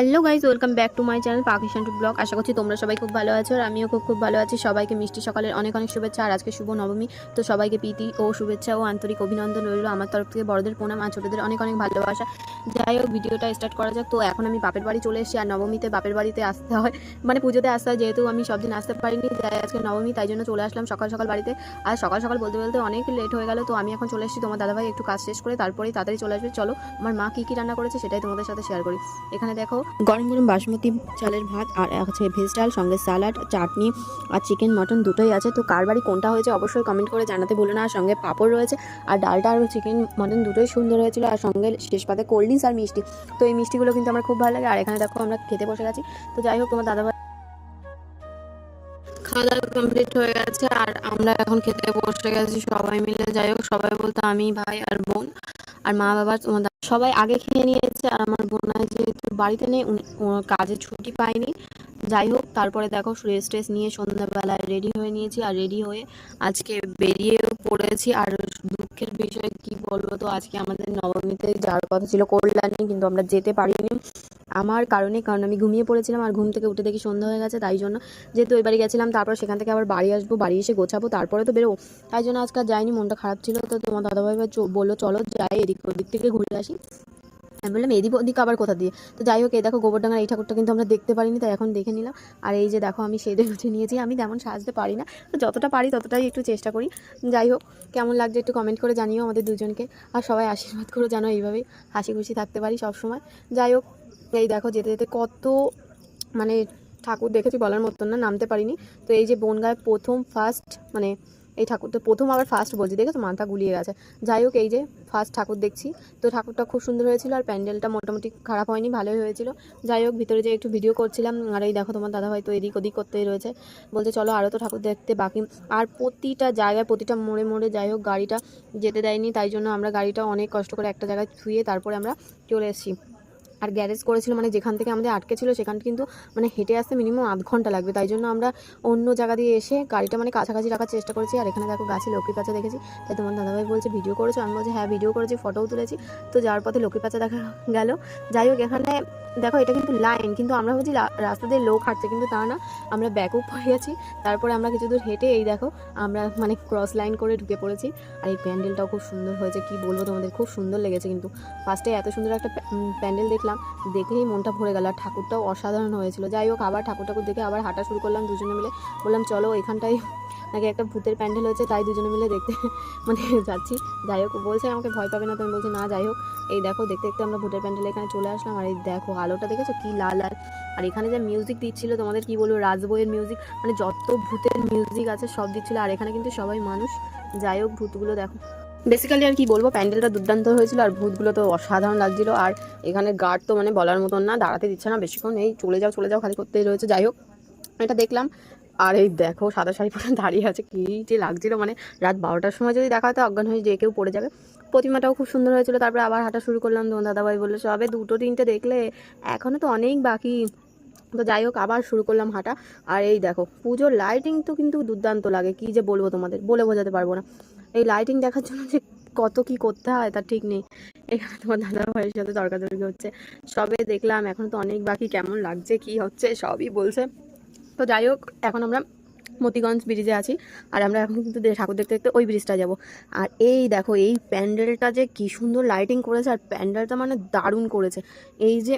Hello guys welcome back to my channel Pakistan to blog. আশা করছি তোমরা সবাই খুব ভালো আছো আর আমিও খুব খুব ভালো আছি। সবাইকে মিষ্টি সকালের অনেক অনেক শুভেচ্ছা আর আজকে শুভ নবমী। তো সবাইকে প্রীতি ও শুভেচ্ছা ও আন্তরিক অভিনন্দন রইল আমার তরফ থেকে। বড়দের প্রণাম আর ছোটদের অনেক অনেক ভালোবাসা। যাই হোক, ভিডিওটা স্টার্ট করা যাক। তো এখন আমি বাপের বাড়ি চলে এসেছি আর নবমীতে বাপের বাড়িতে আসতে হয়। মানে পুজোতে আসতে হয়, যেহেতু আমি সব দিন আসতে পারিনি, তাই আজকে নবমী, তাই জন্য চলে আসলাম সকাল সকাল বাড়িতে। আর সকাল সকাল বলতে বলতে অনেক লেট হয়ে গেল, তো আমি এখন চলে এসেছি। তোমার দাদাভাই একটু কাজ শেষ করে তারপরেই তাড়াতাড়ি চলে আসবে। চলো, আমার মা কী কী রান্না করেছে সেটাই তোমাদের সাথে শেয়ার করি। এখানে দেখো গরম গরম বাসমতি চালের ভাত আর আছে ভেজ ডাল, সঙ্গে স্যালাড, চাটনি আর চিকেন, মটন দুটোই আছে। তো কার বাড়ি কোনটা হয়েছে অবশ্যই কমেন্ট করে জানাতে ভুলো না। আর সঙ্গে পাঁপড় রয়েছে আর ডালটা আর চিকেন, মটন দুটোই সুন্দর হয়েছিল। আর সঙ্গে শেষ পাতে কোল্ড ড্রিঙ্কস আর মিষ্টি। তো এই মিষ্টিগুলো কিন্তু আমার খুব ভালো লাগে। আর এখানে দেখো আমরা খেতে বসে গেছি। তো যাই হোক, তোমার দাদাভাই খাওয়া দাওয়া কমপ্লিট হয়ে গেছে। আর আমরা এখন খেতে বসে গেছি সবাই মিলে। যাই হোক, সবাই বলতে আমি, ভাই আর বোন। আর মা বাবা সবাই আগে খেয়ে নিয়েছে, আর আমার বোনাই যেহেতু বাড়িতে নেই কাজে ছুটি পায়নি। যাই হোক, তারপরে দেখো শরীর স্ট্রেস নিয়ে সন্ধ্যাবেলায় রেডি হয়ে নিয়েছি, আর রেডি হয়ে আজকে বেরিয়েও পড়েছি। আর দুঃখের বিষয় কি বলব তো, আজকে আমাদের নবমীতে যাওয়ার কথা ছিল, কল্যাণী, কিন্তু আমরা যেতে পারিনি। আমার কারণে, কারণ আমি ঘুমিয়ে পড়েছিলাম আর ঘুম থেকে উঠে দেখি সন্ধ্যা হয়ে গেছে, তাই জন্য যেহেতু ওই বাড়ি গেছিলাম, তারপর সেখান থেকে আবার বাড়ি আসব, বাড়ি এসে গোছাবো, তারপরে তো বেরোবো। তাই জন্য আজকে যাইনি, মনটা খারাপ ছিল, তো তোমার দাদাভাই এবার বলল, চলো যাই এদিক, ওদিক থেকে ঘুরে আসি। আমি বললাম, এদিক ওদিক আবার কোথা দিয়ে? তো যাই হোক, এই দেখো গোবরডাঙ্গার এই ঠাকুরটা কিন্তু আমরা দেখতে পারিনি, তাই এখন দেখে নিলাম। আর এই যে দেখো, আমি সেদে গুছে নিয়েছি, আমি তেমন সাজতে পারি না। তো যতটা পারি ততটাই একটু চেষ্টা করি। যাই হোক, কেমন লাগছে একটু কমেন্ট করে জানিও আমাদের দুজনকে। আর সবাই আশীর্বাদ করে যেন এইভাবেই হাসি খুশি থাকতে পারি সব সময় যাই হোক এই দেখো যেতে যেতে কত মানে ঠাকুর দেখেছি বলার মতন না, নামতে পারিনি। তো এই যে বনগায় প্রথম ফার্স্ট মানে এই ঠাকুরটা প্রথম আবার ফার্স্ট বলছি, দেখেছ? মাথা গুলিয়ে গেছে। যাই হোক, এই যে ফার্স্ট ঠাকুর দেখছি। তো ঠাকুরটা খুব সুন্দর হয়েছিল আর প্যান্ডেলটা মোটামুটি খারাপ হয়নি, ভালোই হয়েছিল। যাই হোক, ভিতরে যে একটু ভিডিও করছিলাম। আর এই দেখো, তোমার দাদা হয়তো এদিক ওদিক করতেই রয়েছে। বলছে, চলো আরও তো ঠাকুর দেখতে বাকি। আর প্রতিটা জায়গায়, প্রতিটা মোড়ে মোড়ে যাই হোক, গাড়িটা যেতে দেয়নি। তাই জন্য আমরা গাড়িটা অনেক কষ্ট করে একটা জায়গায় ছুঁয়ে তারপরে আমরা চলে এসেছি। আর গ্যারেজ করেছিল মানে যেখান থেকে আমাদের আটকে ছিল সেখান কিন্তু মানে হেঁটে আসতে মিনিমাম আধ ঘণ্টা লাগবে। তাই জন্য আমরা অন্য জায়গা দিয়ে এসে গাড়িটা মানে কাছাকাছি রাখার চেষ্টা করেছি। আর এখানে দেখো গাছে লক্ষ্মী পাচা দেখেছি। তাই তোমার দাদাভাই বলছে, ভিডিও করেছ? আমি বলছি হ্যাঁ ভিডিও করেছি ফটোও তুলেছি। তো যাওয়ার পথে লক্ষ্মী পাচা দেখা গেল। যাই হোক, এখানে দেখো এটা কিন্তু লাইন কিন্তু আমরা ভাবছি রাস্তা দিয়ে লোক হাঁটছে, কিন্তু তা না। আমরা ব্যাকও হয়ে গেছি। তারপরে আমরা কিছু দূর হেঁটে এই দেখো, আমরা মানে ক্রস লাইন করে ঢুকে পড়েছি। আর এই প্যান্ডেলটাও খুব সুন্দর হয়েছে, কি বলব তোমাদের? খুব সুন্দর লেগেছে কিন্তু। ফার্স্টে এত সুন্দর একটা প্যান্ডেল দেখলাম। দেখলেই মনটা ভরে গেল। আর ঠাকুরটাও অসাধারণ হয়েছিল। যাই হোক, আবার ঠাকুর ঠাকুর দেখে আবার হাঁটা শুরু করলাম দুজনে মিলে। বললাম, চলো, এখানটায় নাকি একটা ভূতের প্যান্ডেল হয়েছে। তাই দুজনে মিলে দেখতে মানে যাচ্ছি। যাই হোক, বলছে, আমাকে ভয় পাবে না তো আমি বলছি, না, যাই হোক। এই দেখো, দেখতে দেখতে আমরা ভূতের প্যান্ডেল এখানে চলে আসলাম। আর এই দেখো, আলোটা দেখেছ? কি লাল লাল। আর এখানে যে মিউজিক দিচ্ছিল, তোমাদের কি বলব? রাজবইয়ের মিউজিক মানে যত ভূতের মিউজিক আছে, সব দিচ্ছিল। আর এখানে কিন্তু সবাই মানুষ। যাই হোক, ভূতগুলো দেখো। বেসিক্যালি আর কি বলব, প্যান্ডেলটা দুর্দান্ত হয়েছিল আর ভূতগুলো তো অসাধারণ লাগছিল। আর এখানে গার্ড তো মানে বলার মতন না, দাঁড়াতে দিচ্ছে না বেশিক্ষণ। এই চলে যাও চলে যাও, খালি করতেই রয়েছে। যাই হোক, এটা দেখলাম। আর এই দেখো, সাদা শাড়ি পরে দাঁড়িয়ে আছে। কি যে লাগছিল। মানে রাত বারোটার সময় যদি দেখা হতো, অজ্ঞান হয়ে যে কেউ পড়ে যাবে। প্রতিমাটাও খুব সুন্দর হয়েছিল। তারপরে আবার হাঁটা শুরু করলাম। দাদাভাই বলল, সবে দুটো তিনটে দেখলে এখনও তো অনেক বাকি। তো যাই হোক, আবার শুরু করলাম হাঁটা। আর এই দেখো, পুজোর লাইটিং তো কিন্তু দুর্দান্ত লাগে, কি যে বলব তোমাদের, বলে বোঝাতে পারব না। এই লাইটিং দেখার জন্য যে কত কি করতে হয়, তার ঠিক নেই। এখানে তোমার দাদা ভাইয়ের সাথে তর্কাতর্কি হচ্ছে। সবে দেখলাম, এখন তো অনেক বাকি কেমন লাগছে, কি হচ্ছে, সবই বলছে। তো যাই হোক, এখন আমরা মতিগঞ্জ ব্রিজে আছি। আর আমরা এখন কিন্তু ঠাকুর দেখতে দেখতে ওই ব্রিজটা যাব। আর এই দেখো, এই প্যান্ডেলটা যে কি সুন্দর লাইটিং করেছে, আর প্যান্ডেলটা মানে দারুণ করেছে। এই যে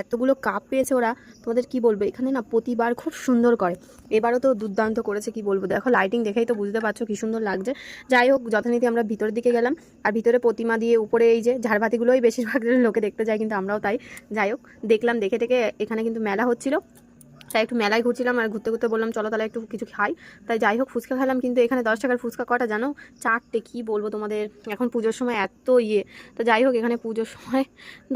এতগুলো কাপ পেয়েছে ওরা, তোমাদের কি বলব? এখানে না প্রতিবার খুব সুন্দর করে। এবারও তো দুর্দান্ত করেছে, কি বলব? দেখো লাইটিং দেখেই তো বুঝতে পারছ কি সুন্দর লাগছে। যাই হোক যথানীতি আমরা ভিতরের দিকে গেলাম। আর ভিতরে প্রতিমা দিয়ে উপরে এই যে ঝাড়বাতিগুলোই বেশিরভাগ লোকে দেখতে যায়, কিন্তু আমরাও তাই। যাই হোক, দেখলাম দেখে টেকে এখানে কিন্তু মেলা হচ্ছিল। তাই একটু মেলায় ঘুরছিলাম আর ঘুরতে ঘুরতে বললাম, চলো তাহলে একটু কিছু খাই। তাই যাই হোক, ফুচকা খেলাম, কিন্তু এখানে দশ টাকার ফুচকা কটা জানো? চারটে, কি বলব তোমাদের? এখন পুজোর সময় এত ইয়ে। তো যাই হোক, এখানে পুজোর সময়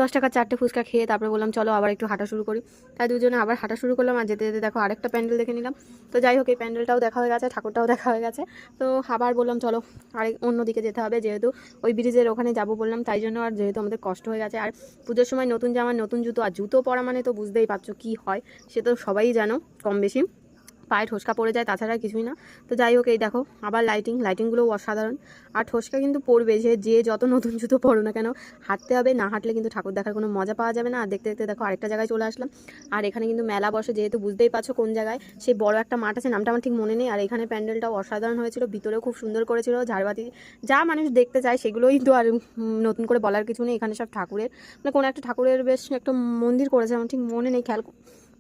দশ টাকার চারটে ফুচকা খেয়ে তারপরে বললাম, চলো আবার একটু হাঁটা শুরু করি। তাই দুজনে আবার হাঁটা শুরু করলাম আর যেতে যেতে দেখো আরেকটা প্যান্ডেল দেখে নিলাম। তো যাই হোক, এই প্যান্ডেলটাও দেখা হয়ে গেছে, ঠাকুরটাও দেখা হয়ে গেছে। তো আবার বললাম, চলো আরেক অন্যদিকে যেতে হবে, যেহেতু ওই ব্রিজের ওখানে যাব বললাম, তাই জন্য আর যেহেতু আমাদের কষ্ট হয়ে গেছে। আর পুজোর সময় নতুন জামা, নতুন জুতো আর জুতো পরা মানে তো বুঝতেই পারছ কি হয়, সে তো সবাই জানো কম বেশি। পায়ে ঠোসকা পড়ে যায়, তাছাড়া কিছুই না। তো যাই হোক, এই দেখো, আবার লাইটিং লাইটিংগুলোও অসাধারণ। আর ঠোসকা কিন্তু পড়বে, যে যে যত নতুন জুতো পড়ো না কেন, হাঁটতে হবে, না হাঁটলে কিন্তু ঠাকুর দেখার কোনো মজা পাওয়া যাবে না। আর দেখতে দেখতে দেখো, আরেকটা জায়গায় চলে আসলাম। আর এখানে কিন্তু মেলা বসে, যেহেতু বুঝতেই পারছ কোন জায়গায়, সেই বড় একটা মাঠ আছে, নামটা আমার ঠিক মনে নেই। আর এখানে প্যান্ডেলটাও অসাধারণ হয়েছিল, ভিতরেও খুব সুন্দর করেছিল, ঝাড়বাতি, যা মানুষ দেখতে চায়, সেগুলোই তো আর নতুন করে বলার কিছু নেই। এখানে সব ঠাকুরের মানে কোনো একটা ঠাকুরের বেশ একটা মন্দির করেছে, আমার ঠিক মনে নেই, খেয়াল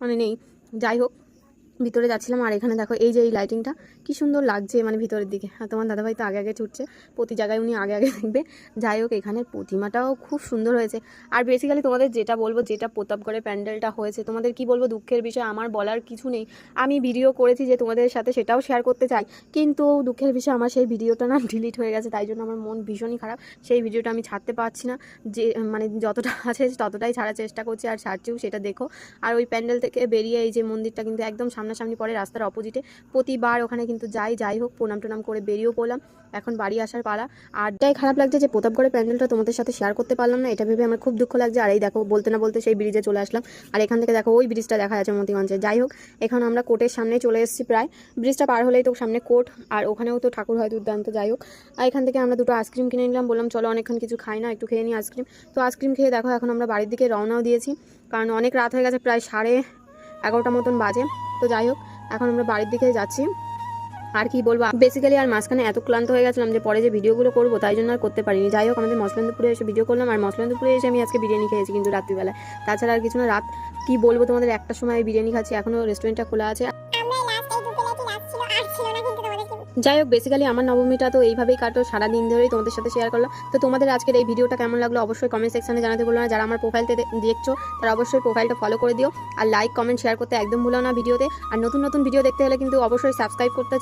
মানে নেই। যাই হোক ভিতরে যাচ্ছিলাম আর এখানে দেখো এই যে এই লাইটিংটা কি সুন্দর লাগছে মানে ভিতরের দিকে। আর তোমার দাদাভাই তো আগে আগে ছুটছে, প্রতি জায়গায় উনি আগে আগে দেখবে। যাই হোক, এখানের প্রতিমাটাও খুব সুন্দর হয়েছে। আর বেসিক্যালি তোমাদের যেটা বলব, যেটা প্রতাপগড়ে প্যান্ডেলটা হয়েছে, তোমাদের কি বলব দুঃখের বিষয়, আমার বলার কিছু নেই। আমি ভিডিও করেছি যে তোমাদের সাথে সেটাও শেয়ার করতে চাই, কিন্তু দুঃখের বিষয়, আমার সেই ভিডিওটা না ডিলিট হয়ে গেছে, তাই জন্য আমার মন ভীষণই খারাপ। সেই ভিডিওটা আমি ছাড়তে পারছি না। যে মানে যতটা আছে ততটাই ছাড়ার চেষ্টা করছি, আর ছাড়ছিও সেটা দেখো। আর ওই প্যান্ডেল থেকে বেরিয়ে এই যে মন্দিরটা কিন্তু একদম সামনাসামনি পড়ে, রাস্তার অপোজিটে প্রতিবার ওখানে কিন্তু যাই যাই হোক, প্রণাম টোনাম করে বেরিয়েও পড়লাম। এখন বাড়ি আসার পালা। আর যাই খারাপ লাগছে যে প্রতাপগড়ের প্যান্ডেলটা তোমাদের সাথে শেয়ার করতে পারলাম না, এটা ভেবে আমার খুব দুঃখ লাগছে। আর এই দেখো, বলতে না বলতে সেই ব্রিজে চলে আসলাম। আর এখান থেকে দেখো, ওই ব্রিজটা দেখা যাচ্ছে মতিগঞ্জে। যাই হোক, এখন আমরা কোর্টের সামনে চলে এসেছি প্রায়। ব্রিজটা পার হলেই তো সামনে কোর্ট আর ওখানেও তো ঠাকুর হয় দুর্দান্ত, যাই হোক। আর এখান থেকে আমরা দুটো আইসক্রিম কিনে নিলাম। বললাম, চলো অনেকক্ষণ কিছু খাই না, একটু খেয়ে নিই আইসক্রিম তো আইসক্রিম খেয়ে দেখো, এখন আমরা বাড়ির দিকে রওনাও দিয়েছি। কারণ অনেক রাত হয়ে গেছে, প্রায় সাড়ে এগারোটা মতন বাজে। তো যাই হোক, এখন আমরা বাড়ির দিকে যাচ্ছি। আর কি বলব বেসিক্যালি আর মাঝখানে এত ক্লান্ত হয়ে গেছিলাম যে পরে যে ভিডিওগুলো করব তাই জন্য আর করতে পারিনি। যাই হোক, আমাদের মসলান্দপুরে এসে ভিডিও করলাম, আর মসলান্দপুরে এসে আমি আজকে বিরিয়ানি খেয়েছি কিন্তু রাত্রিবেলায়। তাছাড়া আর কিছু না, রাত কি বলব তোমাদের, একটা সময় বিরিয়ানি খাচ্ছি, এখনও রেস্টুরেন্টটা খোলা আছে। যাই হোক বেসিক্যালি আমার নবমীটা তো এইভাবেই কাটো সারাদিন ধরেই তোমাদের সাথে শেয়ার করল তো তোমাদের আজকের এই ভিডিওটা কেমন লাগল অবশ্যই কমেন্ট সেকশনে জানাতে বলো না। যারা আমার প্রোফাইলতে দেখছ, তারা অবশ্যই প্রোফাইলটা ফলো করে দিও। আর লাইক কমেন্ট শেয়ার করতে একদম ভুলো না ভিডিওতে আর নতুন নতুন ভিডিও দেখতে হলে কিন্তু অবশ্যই সাবস্ক্রাইব করতে